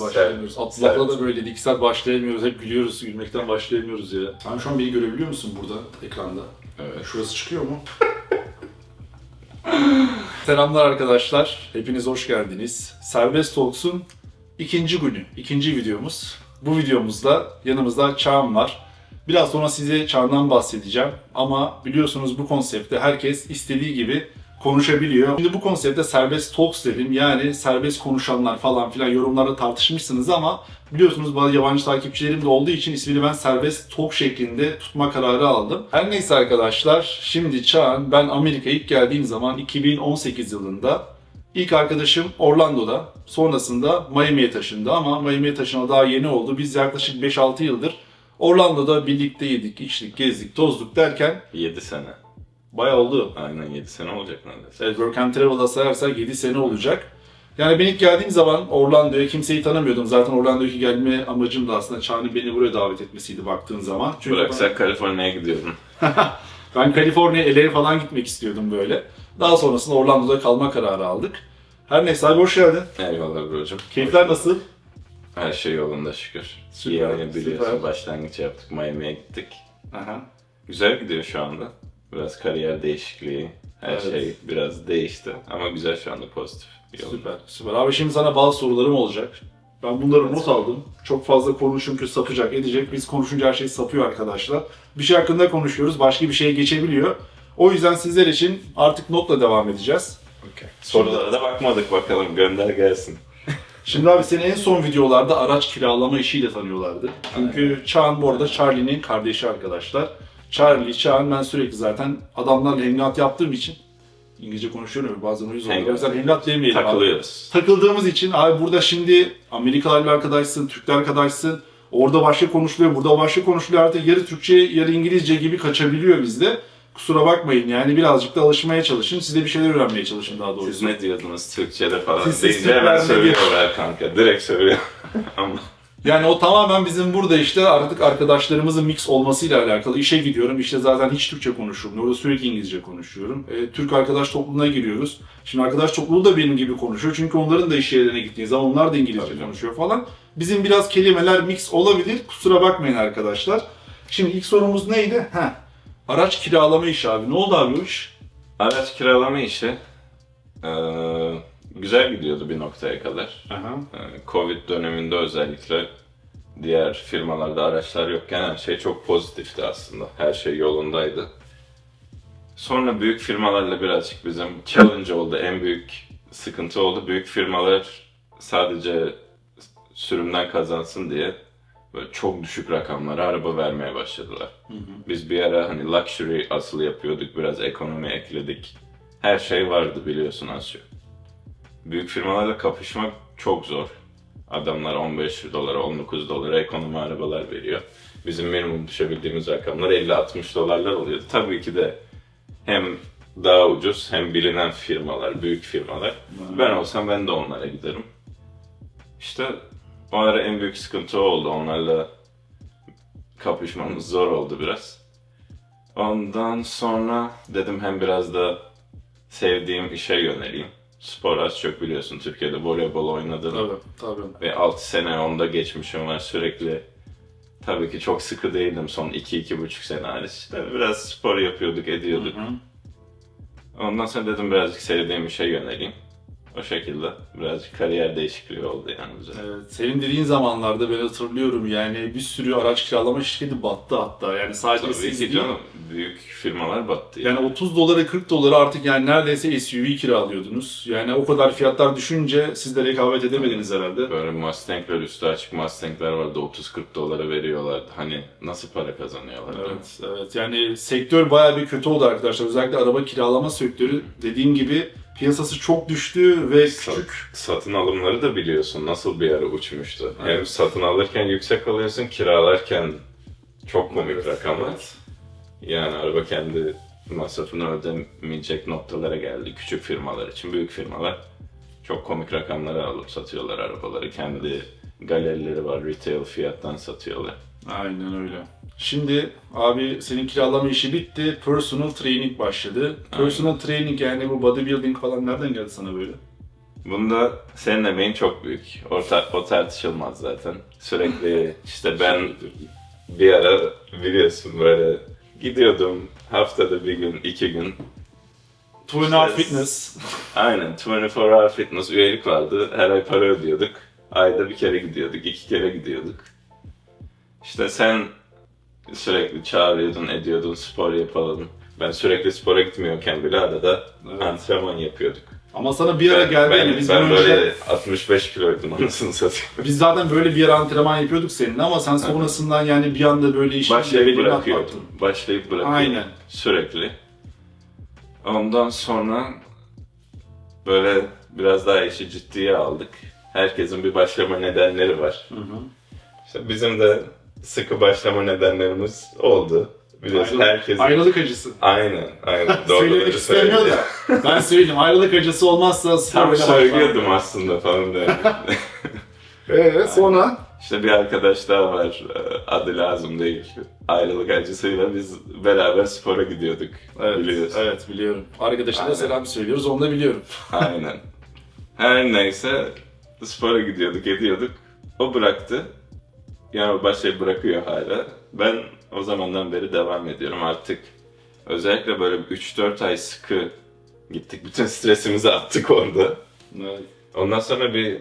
başlayamıyoruz. Abdullah'la da böyle iki saat başlayamıyoruz. Hep gülüyoruz. Gülmekten başlayamıyoruz ya. Sen şu an beni görebiliyor musun burada ekranda? Evet. Şurası çıkıyor mu? Selamlar arkadaşlar. Hepiniz hoş geldiniz. Serbest Talks'un ikinci günü, ikinci videomuz. Bu videomuzda yanımızda Çağan var. Biraz sonra size Çağan'dan bahsedeceğim. Ama biliyorsunuz bu konseptte herkes istediği gibi konuşabiliyor. Şimdi bu konsepte serbest talks dedim. Yani serbest konuşanlar falan filan yorumlarda tartışmışsınız ama biliyorsunuz bazı yabancı takipçilerim de olduğu için ismini ben serbest talk şeklinde tutma kararı aldım. Her neyse arkadaşlar şimdi Çağan ben Amerika'ya ilk geldiğim zaman 2018 yılında İlk arkadaşım Orlando'da, sonrasında Miami'ye taşındı ama Miami'ye taşınalı daha yeni oldu. Biz yaklaşık 5-6 yıldır Orlando'da birlikte yedik, içtik, gezdik, tozduk derken 7 sene. Bayağı oldu. Aynen 7 sene olacak neredeyse. Evet, Work and Travel'da sayarsak 7 sene olacak. Yani ben ilk geldiğim zaman Orlando'ya kimseyi tanımıyordum. Zaten Orlando'ya gelme amacım da aslında Çağ'ın beni buraya davet etmesiydi baktığın zaman. Çünkü Bıraksak Kaliforniya'ya gidiyordum. ben Kaliforniya, LA'ye falan gitmek istiyordum böyle. Daha sonrasında Orlando'da kalma kararı aldık. Her neyse abi hoş geldin. Eyvallah brocum. Keyifler nasıl? Her şey yolunda şükür. Süper, Yeni biliyorsun süper. başlangıç yaptık. Miami'ye gittik. Aha. Güzel gidiyor şu anda. Biraz kariyer değişikliği. Her Evet. şey biraz değişti. Ama güzel şu anda pozitif. yolda. Süper, süper. Abi şimdi sana bazı sorularım olacak. Ben bunları not aldım. Çok fazla konu çünkü sapacak, edecek. Biz konuşunca her şey sapıyor arkadaşlar. Bir şey hakkında konuşuyoruz, başka bir şeye geçebiliyor. O yüzden sizler için artık notla devam edeceğiz. Okey. Sorulara da bakmadık bakalım. Gönder gelsin. Şimdi abi seni en son videolarda araç kiralama işiyle tanıyorlardı. Çünkü Çağan bu arada Charlie'nin kardeşi arkadaşlar. Charlie, Çağan ben sürekli zaten adamlarla hemlat yaptığım için İngilizce konuşuyorum ya bazen uyuz oluyor. O yüzden hemlat demeyelim abi. Takılıyoruz. takıldığımız için abi burada şimdi Amerikalı bir arkadaşsın, Türkler arkadaşsın. Orada başka konuşuluyor, burada başka konuşuluyor. Artık yarı Türkçe, yarı İngilizce gibi kaçabiliyor bizde. Kusura bakmayın yani birazcık da alışmaya çalışın. Siz de bir şeyler öğrenmeye çalışın daha doğrusu. Siz ne diyordunuz Türkçe'de falan Siz- deyince hemen söylüyorlar kanka. Direkt söylüyor. Yani o tamamen bizim burada işte artık arkadaşlarımızın mix olmasıyla alakalı. İşe gidiyorum işte zaten hiç Türkçe konuşuyorum. Orada sürekli İngilizce konuşuyorum. E, Türk arkadaş topluluğuna giriyoruz. Şimdi arkadaş topluluğu da benim gibi konuşuyor. Çünkü onların da iş yerlerine gittiği zaman onlar da İngilizce Tabii canım. konuşuyor falan. Bizim biraz kelimeler mix olabilir. Kusura bakmayın arkadaşlar. Şimdi ilk sorumuz neydi? Heh. Araç kiralama işi abi. Ne oldu abi o iş? Araç kiralama işi eee, güzel gidiyordu bir noktaya kadar. Aha. Eee, Covid döneminde özellikle diğer firmalarda araçlar yokken her şey çok pozitifti aslında. Her şey yolundaydı. Sonra büyük firmalarla birazcık bizim challenge oldu. En büyük sıkıntı oldu. Büyük firmalar sadece sürümden kazansın diye böyle çok düşük rakamlara araba vermeye başladılar. Biz bir ara hani luxury asıl yapıyorduk, biraz ekonomi ekledik. Her şey vardı biliyorsun az çok. Büyük firmalarla kapışmak çok zor. Adamlar 15 dolara, 19 dolara ekonomi arabalar veriyor. Bizim minimum düşebildiğimiz rakamlar 50-60 dolarlar oluyordu. Tabii ki de hem daha ucuz hem bilinen firmalar, büyük firmalar. Ben olsam ben de onlara giderim. İşte o ara en büyük sıkıntı oldu. Onlarla kapışmamız zor oldu biraz. Ondan sonra dedim hem biraz da sevdiğim işe yöneleyim. Spor az çok biliyorsun Türkiye'de voleybol oynadım. Tabii, tabii. Ve 6 sene onda geçmişim var sürekli. Tabii ki çok sıkı değildim son 2-2,5 sene hariç. İşte biraz spor yapıyorduk, ediyorduk. Hı. Ondan sonra dedim birazcık sevdiğim işe yöneleyim. O şekilde birazcık kariyer değişikliği oldu yani bize. Evet, senin dediğin zamanlarda ben hatırlıyorum yani bir sürü araç kiralama şirketi battı hatta. Yani sadece Tabii siz ki değil, canım. Büyük firmalar battı. Yani 30 dolara 40 dolara artık yani neredeyse SUV kiralıyordunuz. Yani o kadar fiyatlar düşünce siz de rekabet edemediniz herhalde. Böyle Mustang'ler, üstü açık Mustang'ler vardı 30-40 dolara veriyorlardı. Hani nasıl para kazanıyorlar? Evet, evet. Yani sektör bayağı bir kötü oldu arkadaşlar. Özellikle araba kiralama sektörü dediğim gibi piyasası çok düştü ve Sa- küçük. Satın alımları da biliyorsun nasıl bir ara uçmuştu. Hem Evet. satın alırken yüksek alıyorsun, kiralarken çok komik rakamlar. Evet. Yani araba kendi masrafını ödemeyecek noktalara geldi küçük firmalar için. Büyük firmalar çok komik rakamlara alıp satıyorlar arabaları. Kendi galerileri var, retail fiyattan satıyorlar. Aynen öyle. Şimdi abi senin kiralama işi bitti. Personal training başladı. Personal training yani bu bodybuilding falan nereden geldi sana böyle? Bunda senin emeğin çok büyük. O, tar- o tartışılmaz zaten. Sürekli işte ben bir ara biliyorsun böyle gidiyordum haftada bir gün, iki gün. Twin Hour Fitness. Aynen 24 Hour Fitness üyelik vardı. Her ay para ödüyorduk. Ayda bir kere gidiyorduk, iki kere gidiyorduk. İşte sen sürekli çağırıyordun, ediyordun, spor yapalım. Ben sürekli spora gitmiyorken bile arada Evet. antrenman yapıyorduk. Ama sana bir ara Ben, geldi. ben, yani biz ben bunu önce- böyle 65 kiloydum anasını satayım. Biz zaten böyle bir ara antrenman yapıyorduk seninle ama sen sonrasından yani bir anda böyle işin Başlayıp bırakıyordum. Başlayıp bırakıyordum. Aynen. Sürekli. Ondan sonra böyle biraz daha işi ciddiye aldık. Herkesin bir başlama nedenleri var. İşte bizim de sıkı başlama nedenlerimiz oldu. Biliyorsun Ayrılık, herkesin... ayrılık acısı. Aynen, aynen. Söylemek Doğruları istemiyor söyledi. da. Ben söyleyeyim ayrılık acısı olmazsa spor Tam oynamak söylüyordum aslında falan diye. Eee sonra? İşte bir arkadaş daha var, e, adı lazım değil. Ayrılık acısıyla biz beraber spora gidiyorduk. Evet, biliyorsun. evet biliyorum. Arkadaşına Aynen. selam söylüyoruz, onu da biliyorum. Aynen. Her neyse spora gidiyorduk, ediyorduk. O bıraktı. Yani o başlayıp bırakıyor hala. Ben o zamandan beri devam ediyorum artık. Özellikle böyle 3-4 ay sıkı gittik. Bütün stresimizi attık orada. Evet. Ondan sonra bir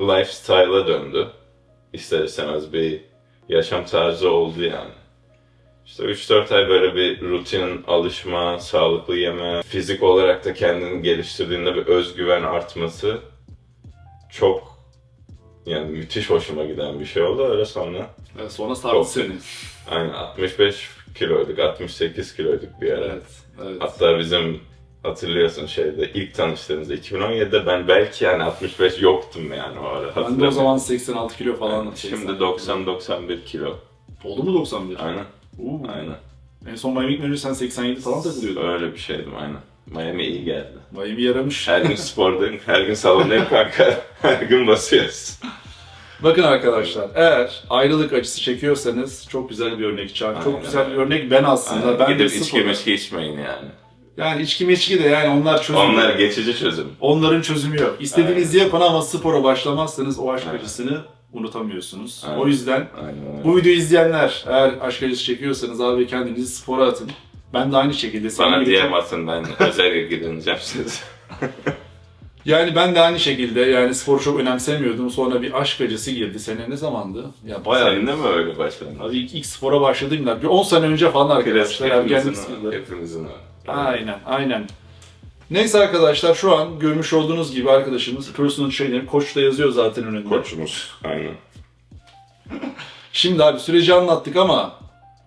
lifestyle'a döndü. İster istemez bir yaşam tarzı oldu yani. İşte 3-4 ay böyle bir rutin alışma, sağlıklı yeme, fizik olarak da kendini geliştirdiğinde bir özgüven artması çok yani müthiş hoşuma giden bir şey oldu. Öyle sonra Evet, sonra sardı seni. aynen 65 kiloyduk, 68 kiloyduk bir ara. Evet, evet. Hatta bizim hatırlıyorsun şeyde ilk tanıştığımızda 2017'de ben belki yani 65 yoktum yani o ara. Ben de o zaman 86 kilo falan. Yani 80 Şimdi 90-91 kilo. Oldu mu 91? Aynen. Oo. Aynen. En son Miami önce sen 87 falan takılıyordun. Öyle bir şeydim aynen. Miami iyi geldi. Miami yaramış. Her gün spordayım, her gün salondayım kanka. Her gün basıyoruz. Bakın arkadaşlar, eğer ayrılık acısı çekiyorsanız çok güzel bir örnek Can. Çok güzel bir örnek ben aslında. Aynen. Ben de Gidip sıfır. içki meçki içmeyin yani. Yani içki meçki de yani onlar çözüm. Onlar geçici çözüm. Onların çözümü yok. İstediğinizi yapın ama spora başlamazsanız o aşk Aynen. acısını unutamıyorsunuz. Aynen. O yüzden Aynen bu videoyu izleyenler eğer aşk acısı çekiyorsanız abi kendinizi spora atın. Ben de aynı şekilde senin Bana gibi çok- ben özel ilgileneceğim size. Yani ben de aynı şekilde yani sporu çok önemsemiyordum. Sonra bir aşk acısı girdi. Sene ne zamandı? Ya bayağı. Senin de mi öyle başladın? Abi ilk, ilk spora başladığımda bir 10 sene önce falan arkadaşlar. Ergenlik Hepimizin, yılları. hepimizin öyle. Aynen, aynen. Neyse arkadaşlar şu an görmüş olduğunuz gibi arkadaşımız personal trainer, koç da yazıyor zaten önünde. Koçumuz. Aynen. Şimdi abi süreci anlattık ama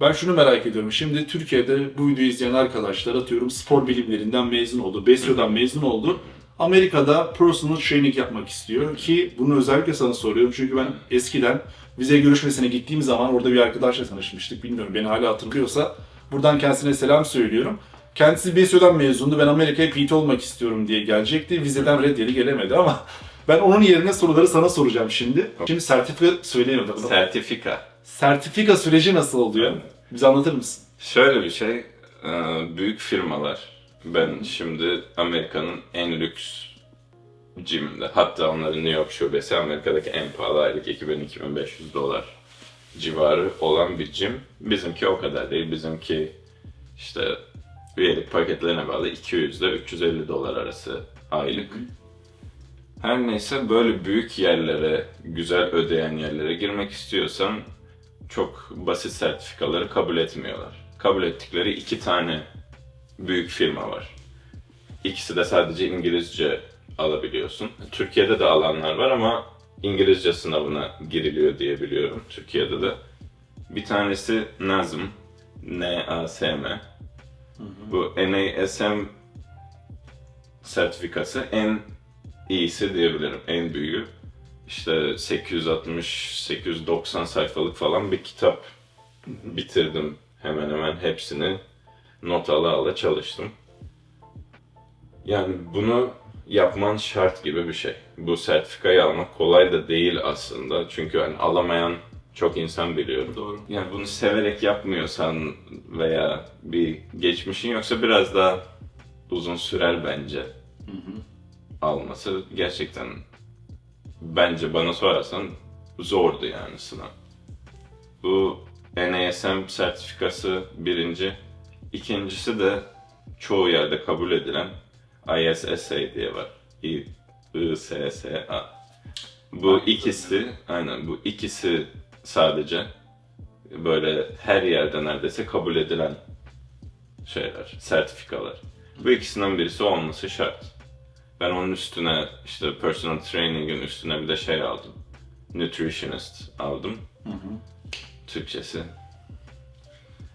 ben şunu merak ediyorum. Şimdi Türkiye'de bu videoyu izleyen arkadaşlar atıyorum spor bilimlerinden mezun oldu, BESYO'dan mezun oldu. Amerika'da personal training yapmak istiyor ki bunu özellikle sana soruyorum çünkü ben eskiden vize görüşmesine gittiğim zaman orada bir arkadaşla tanışmıştık. Bilmiyorum beni hala hatırlıyorsa buradan kendisine selam söylüyorum. Kendisi BESYO'dan mezundu. Ben Amerika'ya PT olmak istiyorum diye gelecekti. Vizeden reddeli gelemedi ama ben onun yerine soruları sana soracağım şimdi. Şimdi sertifika söyleyemiyorum. Sertifika. Sertifika süreci nasıl oluyor? Bize anlatır mısın? Şöyle bir şey, e, büyük firmalar, ben şimdi Amerika'nın en lüks gym'inde, hatta onların New York şubesi Amerika'daki en pahalı aylık 2000-2500 dolar civarı olan bir gym. Bizimki o kadar değil, bizimki işte üyelik paketlerine bağlı 200 ile 350 dolar arası aylık. Her neyse böyle büyük yerlere, güzel ödeyen yerlere girmek istiyorsan çok basit sertifikaları kabul etmiyorlar. Kabul ettikleri iki tane büyük firma var. İkisi de sadece İngilizce alabiliyorsun. Türkiye'de de alanlar var ama İngilizce sınavına giriliyor diye biliyorum Türkiye'de de. Bir tanesi NASM, N-A-S-M. Bu NASM sertifikası en iyisi diyebilirim, en büyüğü. İşte 860-890 sayfalık falan bir kitap bitirdim hemen hemen hepsini not ala ala çalıştım. Yani bunu yapman şart gibi bir şey. Bu sertifikayı almak kolay da değil aslında. Çünkü hani alamayan çok insan biliyorum. Doğru. Yani bunu severek yapmıyorsan veya bir geçmişin yoksa biraz daha uzun sürer bence. Alması gerçekten bence bana sorarsan zordu yani sınav. Bu NASM sertifikası birinci. İkincisi de çoğu yerde kabul edilen ISSA diye var. I, ISSA. Bu ikisi, aynen bu ikisi sadece böyle her yerde neredeyse kabul edilen şeyler, sertifikalar. Bu ikisinden birisi olması şart. Ben onun üstüne işte personal training'in üstüne bir de şey aldım. Nutritionist aldım. Türkçesi.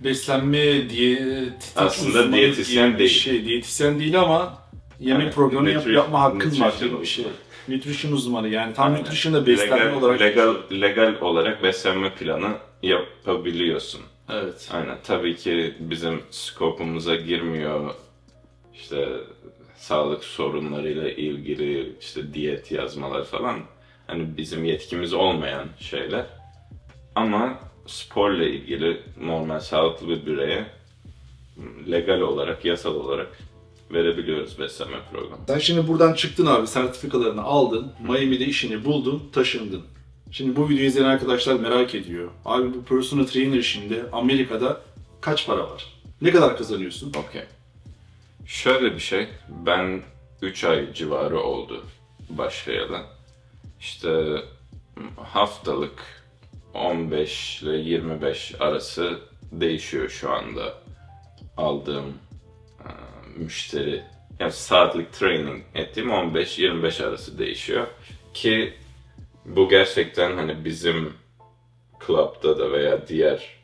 Beslenme, diyet, Aslında diyetisyen değil. Şey, diyetisyen değil ama yemek Evet, programı yap- yapma hakkın var nutrition gibi bir şey. Nutrition uzmanı yani tam Aynen. nutrition'da beslenme legal, olarak. legal, legal olarak beslenme planı yapabiliyorsun. Evet. Aynen. Tabii ki bizim skopumuza girmiyor. İşte sağlık sorunlarıyla ilgili işte diyet yazmalar falan. Hani bizim yetkimiz olmayan şeyler. Ama sporla ilgili normal sağlıklı bir bireye legal olarak, yasal olarak verebiliyoruz beslenme programı. Sen şimdi buradan çıktın abi sertifikalarını aldın. Miami'de işini buldun, taşındın. Şimdi bu videoyu izleyen arkadaşlar merak ediyor. Abi bu personal trainer işinde Amerika'da kaç para var? Ne kadar kazanıyorsun? Okey. Şöyle bir şey, ben 3 ay civarı oldu başlayalı. İşte haftalık 15 ile 25 arası değişiyor şu anda aldığım e, müşteri. Yani saatlik training ettiğim 15-25 arası değişiyor. Ki bu gerçekten hani bizim club'da da veya diğer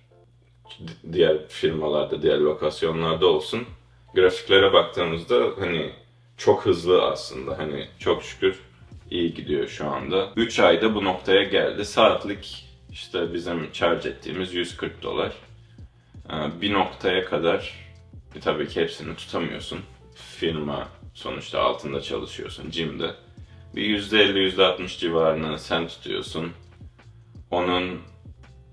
diğer firmalarda, diğer lokasyonlarda olsun grafiklere baktığımızda hani çok hızlı aslında. Hani çok şükür iyi gidiyor şu anda. 3 ayda bu noktaya geldi. Saatlik işte bizim charge ettiğimiz 140 dolar. Ee, Bir noktaya kadar e, tabii ki hepsini tutamıyorsun. Firma sonuçta altında çalışıyorsun gym'de. Bir %50-%60 civarını sen tutuyorsun. Onun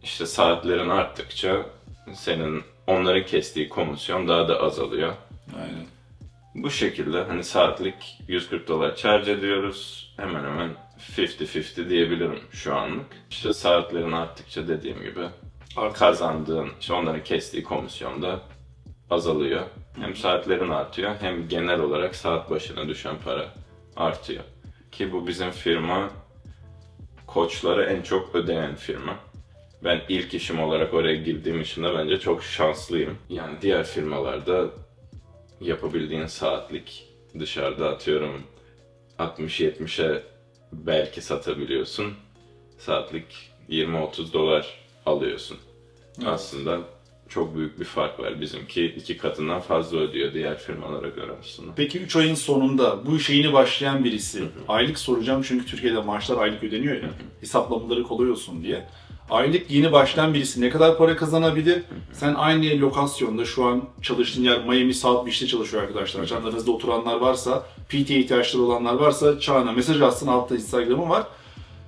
işte saatlerin arttıkça senin onların kestiği komisyon daha da azalıyor. Bu şekilde hani saatlik 140 dolar charge ediyoruz. Hemen hemen 50-50 diyebilirim şu anlık. İşte saatlerin arttıkça dediğim gibi kazandığın, işte onların kestiği komisyon da azalıyor. Hem saatlerin artıyor hem genel olarak saat başına düşen para artıyor. Ki bu bizim firma koçlara en çok ödeyen firma. Ben ilk işim olarak oraya girdiğim için de bence çok şanslıyım. Yani diğer firmalarda yapabildiğin saatlik dışarıda atıyorum 60-70'e belki satabiliyorsun. Saatlik 20-30 dolar alıyorsun. Aslında çok büyük bir fark var. Bizimki iki katından fazla ödüyor diğer firmalara göre aslında. Peki 3 ayın sonunda bu işe yeni başlayan birisi, aylık soracağım çünkü Türkiye'de maaşlar aylık ödeniyor ya, hesaplamaları kolay olsun diye. Aylık yeni başlayan birisi ne kadar para kazanabilir? Sen aynı lokasyonda şu an çalıştığın yer Miami South Beach'te çalışıyor arkadaşlar. Çağlarınızda oturanlar varsa, PT ihtiyaçları olanlar varsa Çağan'a mesaj atsın altta Instagram'ı var.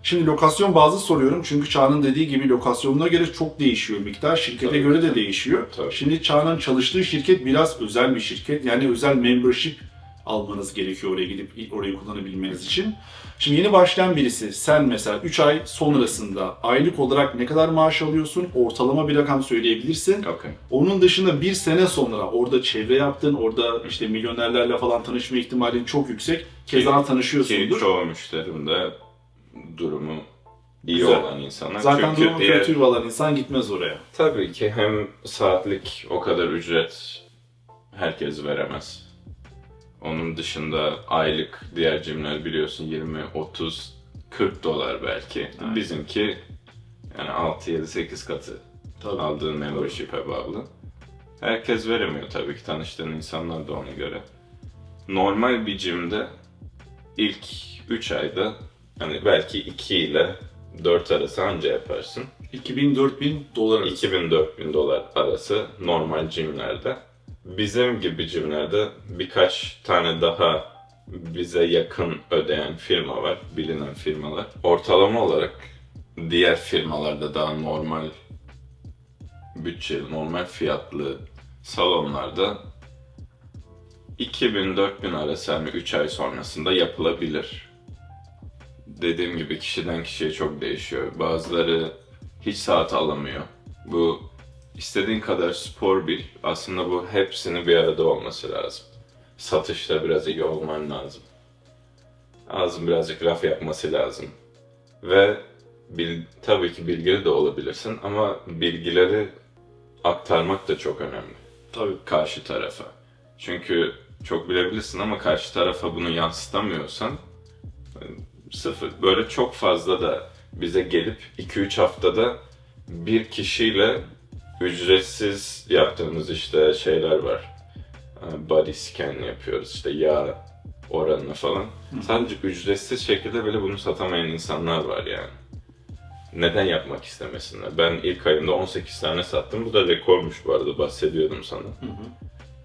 Şimdi lokasyon bazı soruyorum çünkü Çağan'ın dediği gibi lokasyonuna göre çok değişiyor miktar. Şirkete Tabii. göre de değişiyor. Tabii. Şimdi Çağan'ın çalıştığı şirket biraz özel bir şirket. Yani özel membership almanız gerekiyor oraya gidip orayı kullanabilmeniz için. Şimdi yeni başlayan birisi sen mesela 3 ay sonrasında aylık olarak ne kadar maaş alıyorsun? Ortalama bir rakam söyleyebilirsin. Okey. Onun dışında bir sene sonra orada çevre yaptın, orada işte milyonerlerle falan tanışma ihtimalin çok yüksek. Keza Ki tanışıyorsundur. çoğu müşterim de durumu iyi Güzel. olan insanlar. Zaten Çünkü durumu diğer, kötü olan insan gitmez oraya. Tabii ki hem saatlik o kadar ücret herkes veremez. Onun dışında aylık diğer cimler biliyorsun 20, 30, 40 dolar belki. Aynen. Bizimki yani 6, 7, 8 katı Tabii. aldığın membership'e bağlı. Herkes veremiyor tabii ki tanıştığın insanlar da ona göre. Normal bir gym'de ilk 3 ayda hani belki 2 ile 4 arası anca yaparsın. 2000-4000 dolar arası. 2000-4000 dolar arası normal gymlerde. Bizim gibi gymlerde birkaç tane daha bize yakın ödeyen firma var, bilinen firmalar. Ortalama olarak diğer firmalarda daha normal bütçeli, normal fiyatlı salonlarda 2000-4000 arası hani 3 ay sonrasında yapılabilir. Dediğim gibi kişiden kişiye çok değişiyor. Bazıları hiç saat alamıyor. Bu istediğin kadar spor bil. Aslında bu hepsini bir arada olması lazım. Satışta biraz iyi olman lazım. Ağzın birazcık raf yapması lazım. Ve bil, tabii ki bilgili de olabilirsin ama bilgileri aktarmak da çok önemli Tabii. karşı tarafa. Çünkü çok bilebilirsin ama karşı tarafa bunu yansıtamıyorsan sıfır. Böyle çok fazla da bize gelip 2-3 haftada bir kişiyle ücretsiz yaptığımız işte şeyler var. E, Body scan yapıyoruz işte yağ oranını falan. Sadece ücretsiz şekilde bile bunu satamayan insanlar var yani. Neden yapmak istemesinler? Ben ilk ayımda 18 tane sattım. Bu da rekormuş bu arada bahsediyordum sana.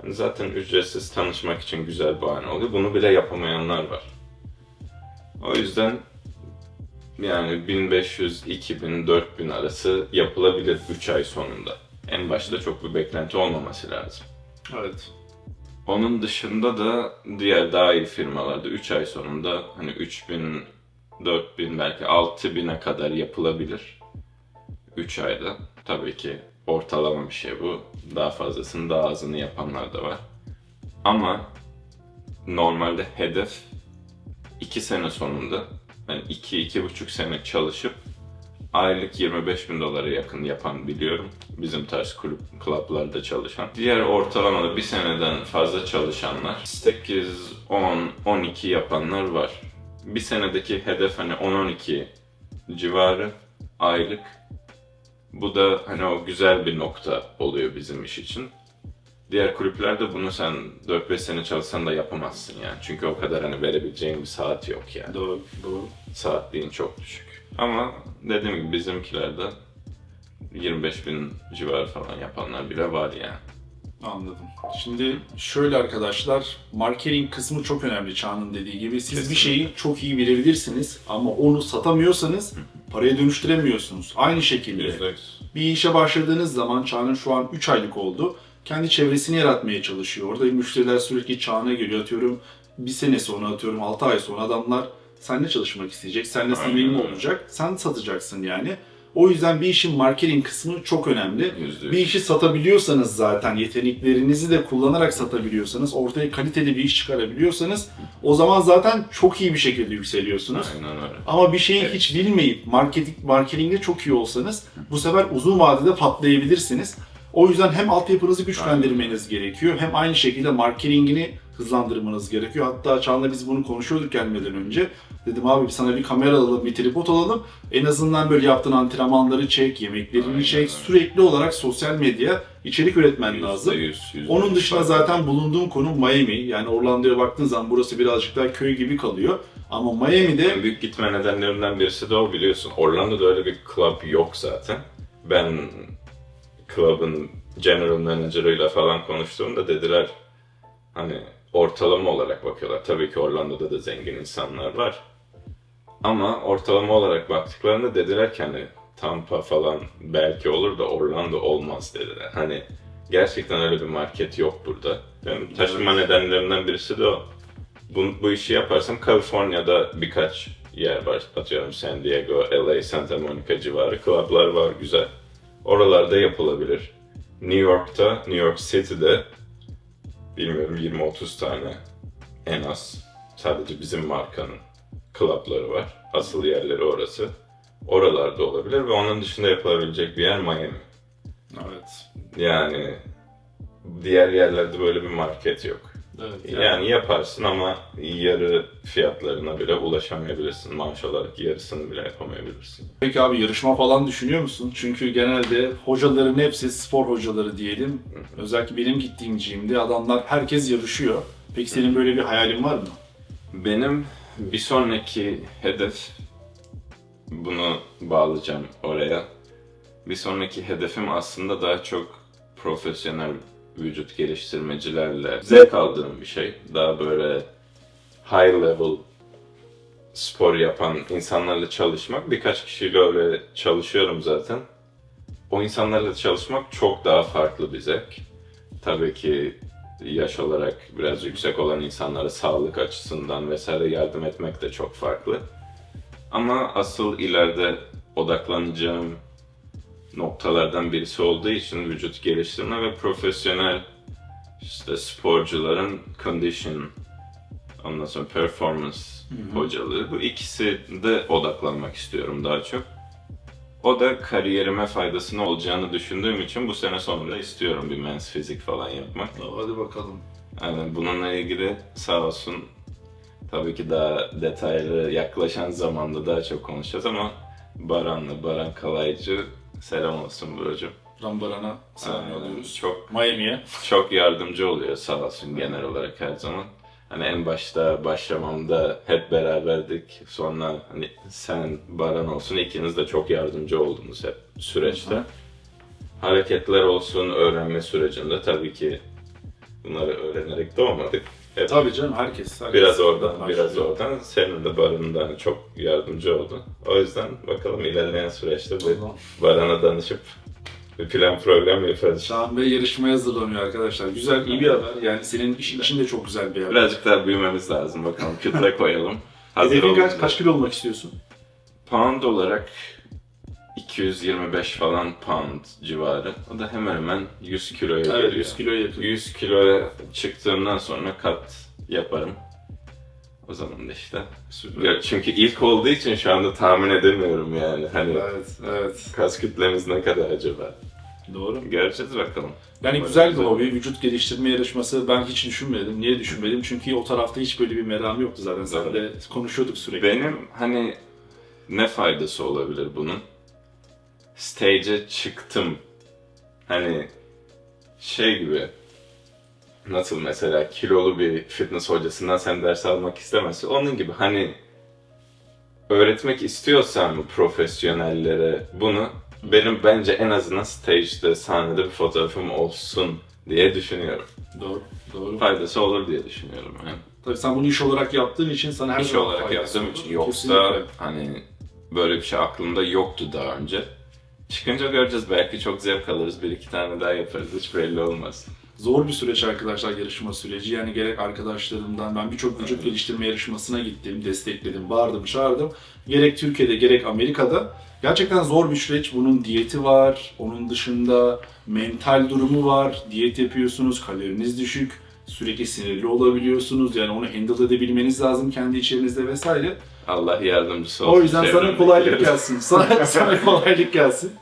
Yani zaten ücretsiz tanışmak için güzel bahane oluyor. Bunu bile yapamayanlar var. O yüzden yani 1500, 2000, 4000 arası yapılabilir 3 ay sonunda. En başta çok bir beklenti olmaması lazım. Evet. Onun dışında da diğer daha iyi firmalarda 3 ay sonunda hani 3000, 4000 belki 6000'e kadar yapılabilir. 3 ayda. Tabii ki ortalama bir şey bu. Daha fazlasını daha azını yapanlar da var. Ama normalde hedef 2 sene sonunda yani 2-2,5 sene çalışıp aylık 25 bin dolara yakın yapan biliyorum. Bizim tarz kulüp, klaplarda çalışan. Diğer ortalamada bir seneden fazla çalışanlar 8, 10, 12 yapanlar var. Bir senedeki hedef hani 10-12 civarı aylık. Bu da hani o güzel bir nokta oluyor bizim iş için. Diğer kulüplerde bunu sen 4-5 sene çalışsan da yapamazsın yani. Çünkü o kadar hani verebileceğin bir saat yok yani Doğru. Doğru. saatliğin çok düşük. Ama dediğim gibi bizimkilerde 25 bin civarı falan yapanlar bile var yani. Anladım. Şimdi şöyle arkadaşlar, marketing kısmı çok önemli Çağ'ın dediği gibi. Siz bir Kesinlikle. şeyi çok iyi bilebilirsiniz ama onu satamıyorsanız paraya dönüştüremiyorsunuz. Aynı şekilde %100. bir işe başladığınız zaman Çağ'ın şu an 3 aylık oldu. Kendi çevresini yaratmaya çalışıyor. Orada müşteriler sürekli Çağ'ına geliyor atıyorum. Bir sene sonra atıyorum 6 ay sonra adamlar seninle çalışmak isteyecek. Seninle Aynen samimi öyle. olacak. Sen satacaksın yani. O yüzden bir işin marketing kısmı çok önemli. Yüzde Bir yüz. işi satabiliyorsanız zaten yeteneklerinizi de kullanarak satabiliyorsanız, ortaya kaliteli bir iş çıkarabiliyorsanız o zaman zaten çok iyi bir şekilde yükseliyorsunuz. Aynen öyle. Ama bir şeyi hiç bilmeyip marketing marketingde çok iyi olsanız bu sefer uzun vadede patlayabilirsiniz. O yüzden hem altyapınızı güçlendirmeniz gerekiyor hem aynı şekilde marketingini hızlandırmanız gerekiyor. Hatta Çağla biz bunu konuşuyorduk gelmeden önce. Dedim abi sana bir kamera alalım, bir tripod alalım. En azından böyle yaptığın antrenmanları çek, yemeklerini Aynen çek. Sürekli olarak sosyal medya içerik üretmen lazım. Yüzde yüz, yüzde Onun dışında zaten bulunduğum konum Miami. Yani Orlando'ya baktığın zaman burası birazcık daha köy gibi kalıyor. Ama Miami'de En büyük gitme nedenlerinden birisi de o biliyorsun. Orlando'da öyle bir club yok zaten. Ben club'ın general manager'ıyla falan konuştuğumda dediler hani ortalama olarak bakıyorlar. Tabii ki Orlando'da da zengin insanlar var. Ama ortalama olarak baktıklarında dediler ki hani Tampa falan belki olur da Orlando olmaz dediler. Hani gerçekten öyle bir market yok burada. Benim taşınma nedenlerinden birisi de o. Bu, bu işi yaparsam Kaliforniya'da birkaç yer var. Atıyorum San Diego, LA, Santa Monica civarı club'lar var güzel. Oralarda yapılabilir. New York'ta, New York City'de bilmiyorum 20-30 tane en az sadece bizim markanın club'ları var. Asıl yerleri orası. Oralarda olabilir ve onun dışında yapılabilecek bir yer Miami. Evet. Yani diğer yerlerde böyle bir market yok. Evet. Yani yaparsın ama yarı fiyatlarına bile ulaşamayabilirsin. Maaş olarak yarısını bile yapamayabilirsin. Peki abi yarışma falan düşünüyor musun? Çünkü genelde hocaların hepsi spor hocaları diyelim. Özellikle benim gittiğim gym'de adamlar herkes yarışıyor. Peki senin böyle bir hayalin var mı? Benim bir sonraki hedef, bunu bağlayacağım oraya. Bir sonraki hedefim aslında daha çok profesyonel vücut geliştirmecilerle zevk aldığım bir şey. Daha böyle high level spor yapan insanlarla çalışmak. Birkaç kişiyle öyle çalışıyorum zaten. O insanlarla çalışmak çok daha farklı bir zevk. Tabii ki yaş olarak biraz yüksek olan insanlara sağlık açısından vesaire yardım etmek de çok farklı. Ama asıl ileride odaklanacağım noktalardan birisi olduğu için vücut geliştirme ve profesyonel işte sporcuların condition, ondan sonra performance hocalığı. Bu ikisi de odaklanmak istiyorum daha çok. O da kariyerime faydasını olacağını düşündüğüm için bu sene sonunda istiyorum bir men's fizik falan yapmak. Hadi bakalım. Yani bununla ilgili sağ olsun tabii ki daha detaylı yaklaşan zamanda daha çok konuşacağız ama Baran'la, Baran Kalaycı selam olsun Buracığım. Rambaran'a selam Aynen. yolluyoruz. Çok Miami'ye. çok yardımcı oluyor sağ olsun genel olarak her zaman. Hani en başta başlamamda hep beraberdik. Sonra hani sen Baran olsun ikiniz de çok yardımcı oldunuz hep süreçte. Hı hı. Hareketler olsun öğrenme sürecinde tabii ki bunları öğrenerek doğmadık. Hep Tabii canım herkes. herkes biraz oradan, biraz başlıyor. oradan. Senin de Baran'ın da hani çok yardımcı oldu. O yüzden bakalım ilerleyen süreçte bu Tamam. Baran'a danışıp bir plan program yaparız. Şahan Bey yarışmaya hazırlanıyor arkadaşlar. Güzel, iyi bir haber. Yani senin işin için de çok güzel bir haber. Birazcık daha büyümemiz lazım bakalım. Kütle koyalım. Hazır Hedefin kaç, kaç kilo olmak istiyorsun? Pound olarak 225 falan pound civarı. O da hemen hemen 100 kiloya Evet, geliyor. 100 kiloya yakın. 100 kiloya çıktığımdan sonra kat yaparım. O zaman da işte. Ya çünkü ilk olduğu için şu anda tahmin edemiyorum yani. Hani Evet, evet. kas kütlemiz ne kadar acaba? Doğru. Göreceğiz bakalım. Yani Umarım güzel bir hobi. Vücut geliştirme yarışması ben hiç düşünmedim. Niye düşünmedim? Çünkü o tarafta hiç böyle bir meram yoktu zaten. De konuşuyorduk sürekli. Benim hani ne faydası olabilir bunun? Stage'e çıktım. Hani şey gibi nasıl mesela kilolu bir fitness hocasından sen ders almak istemezsin. Onun gibi hani öğretmek istiyorsam profesyonellere bunu benim bence en azından stage'de sahnede bir fotoğrafım olsun diye düşünüyorum. Doğru, doğru. Faydası olur diye düşünüyorum yani. Tabii sen bunu iş olarak yaptığın için sana her İş zaman olarak yaptığım olur. için yoksa Kesinlikle. hani böyle bir şey aklımda yoktu daha önce. Çıkınca göreceğiz belki çok zevk alırız bir iki tane daha yaparız hiç belli olmaz. Zor bir süreç arkadaşlar yarışma süreci. Yani gerek arkadaşlarımdan ben birçok vücut geliştirme yarışmasına gittim, destekledim, bağırdım, çağırdım. Gerek Türkiye'de gerek Amerika'da. Gerçekten zor bir süreç. Bunun diyeti var. Onun dışında mental durumu var. Diyet yapıyorsunuz, kaloriniz düşük. Sürekli sinirli olabiliyorsunuz. Yani onu handle edebilmeniz lazım kendi içerinizde vesaire. Allah yardımcısı olsun. O yüzden sana çevremdekilerin. kolaylık gelsin. Sana, sana kolaylık gelsin.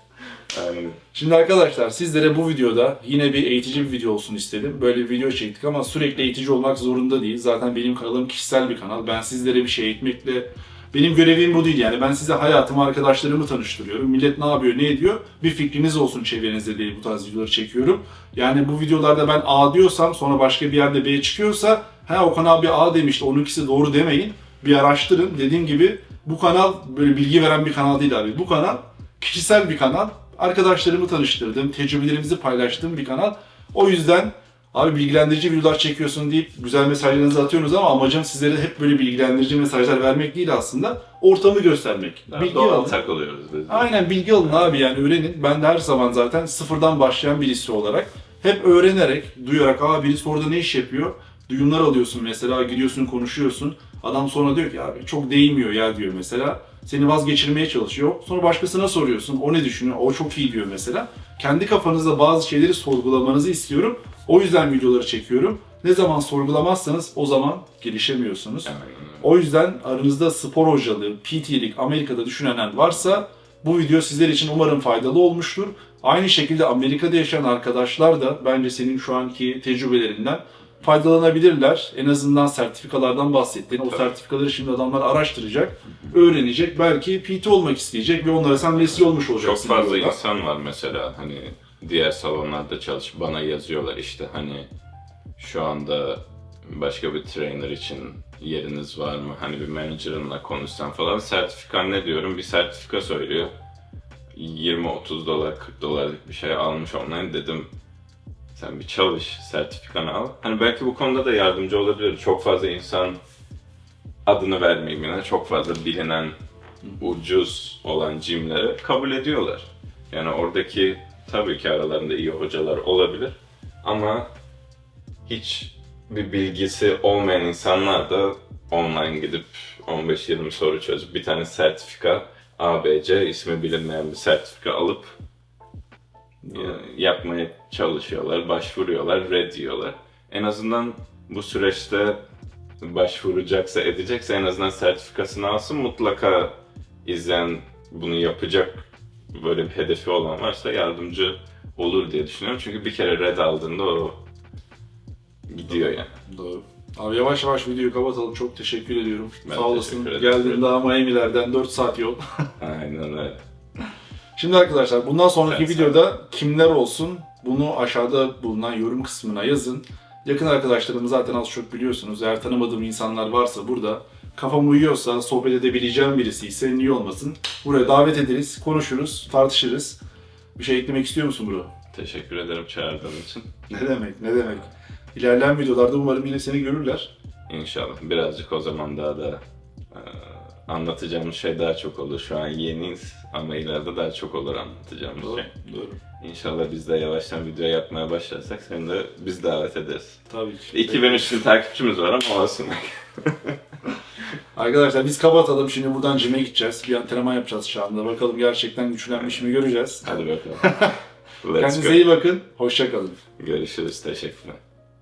Aynen. Şimdi arkadaşlar sizlere bu videoda yine bir eğitici bir video olsun istedim. Böyle bir video çektik ama sürekli eğitici olmak zorunda değil. Zaten benim kanalım kişisel bir kanal. Ben sizlere bir şey eğitmekle benim görevim bu değil yani. Ben size hayatımı, arkadaşlarımı tanıştırıyorum. Millet ne yapıyor, ne ediyor? Bir fikriniz olsun çevrenizde diye bu tarz videoları çekiyorum. Yani bu videolarda ben A diyorsam sonra başka bir yerde B çıkıyorsa ha Okan abi A demişti, onunkisi doğru demeyin. Bir araştırın. Dediğim gibi bu kanal böyle bilgi veren bir kanal değil abi. Bu kanal kişisel bir kanal. Arkadaşlarımı tanıştırdığım, tecrübelerimizi paylaştığım bir kanal. O yüzden abi bilgilendirici videolar çekiyorsun deyip güzel mesajlarınızı atıyorsunuz ama amacım sizlere hep böyle bilgilendirici mesajlar vermek değil aslında. Ortamı göstermek. bilgi Doğal alın. takılıyoruz biz. Aynen bilgi alın abi yani öğrenin. Ben de her zaman zaten sıfırdan başlayan birisi olarak hep öğrenerek, duyarak aa birisi orada ne iş yapıyor? Duyumlar alıyorsun mesela, gidiyorsun konuşuyorsun. Adam sonra diyor ki abi çok değmiyor ya diyor mesela. Seni vazgeçirmeye çalışıyor. Sonra başkasına soruyorsun. O ne düşünüyor? O çok iyi diyor mesela. Kendi kafanızda bazı şeyleri sorgulamanızı istiyorum. O yüzden videoları çekiyorum. Ne zaman sorgulamazsanız o zaman gelişemiyorsunuz. O yüzden aranızda spor hocalığı, PT'lik Amerika'da düşünenler varsa bu video sizler için umarım faydalı olmuştur. Aynı şekilde Amerika'da yaşayan arkadaşlar da bence senin şu anki tecrübelerinden faydalanabilirler. En azından sertifikalardan bahsettin. O sertifikaları şimdi adamlar araştıracak, öğrenecek. Belki PT olmak isteyecek ve onlara sen vesile olmuş Çok olacaksın. fazla yolda. insan var mesela hani diğer salonlarda çalışıp bana yazıyorlar işte hani şu anda başka bir trainer için yeriniz var mı? Hani bir manager'ınla konuşsan falan. Sertifikan ne diyorum? Bir sertifika söylüyor. 20-30 dolar, 40 dolarlık bir şey almış online dedim. Sen bir çalış, sertifikanı al. Hani belki bu konuda da yardımcı olabilir. Çok fazla insan adını vermeyeyim yine çok fazla bilinen ucuz olan jimleri kabul ediyorlar. Yani oradaki tabii ki aralarında iyi hocalar olabilir ama hiç bir bilgisi olmayan insanlar da online gidip 15-20 soru çözüp bir tane sertifika ABC ismi bilinmeyen bir sertifika alıp ya- yapmaya çalışıyorlar, başvuruyorlar, red diyorlar. En azından bu süreçte başvuracaksa, edecekse en azından sertifikasını alsın. Mutlaka izleyen bunu yapacak böyle bir hedefi olan varsa yardımcı olur diye düşünüyorum. Çünkü bir kere red aldığında o gidiyor yani. Doğru. Abi yavaş yavaş videoyu kapatalım. Çok teşekkür ediyorum. Ben Sağ olasın. Geldin daha Miami'lerden 4 saat yol. Aynen öyle. Şimdi arkadaşlar bundan sonraki Evet, videoda kimler olsun bunu aşağıda bulunan yorum kısmına yazın. Yakın arkadaşlarımı zaten az çok biliyorsunuz. Eğer tanımadığım insanlar varsa burada kafam uyuyorsa, sohbet edebileceğim birisi ise niye olmasın. Buraya davet ederiz, konuşuruz, tartışırız. Bir şey eklemek istiyor musun bro? Teşekkür ederim çağırdığın için. Ne demek, ne demek. İlerleyen videolarda umarım yine seni görürler. İnşallah birazcık o zaman daha da e, anlatacağımız şey daha çok olur. Şu an yeniyiz ama ileride daha çok olur anlatacağımız Doğru, şey. doğru. İnşallah biz de yavaştan video yapmaya başlarsak seni de biz davet ederiz. Tabii ki. 2300 takipçimiz var ama olsun. Arkadaşlar biz kapatalım. Şimdi buradan cime gideceğiz. Bir antrenman yapacağız şu anda. Bakalım gerçekten güçlenmiş mi göreceğiz. Hadi bakalım. Let's Kendinize go. iyi bakın. Hoşça kalın. Görüşürüz. Teşekkürler.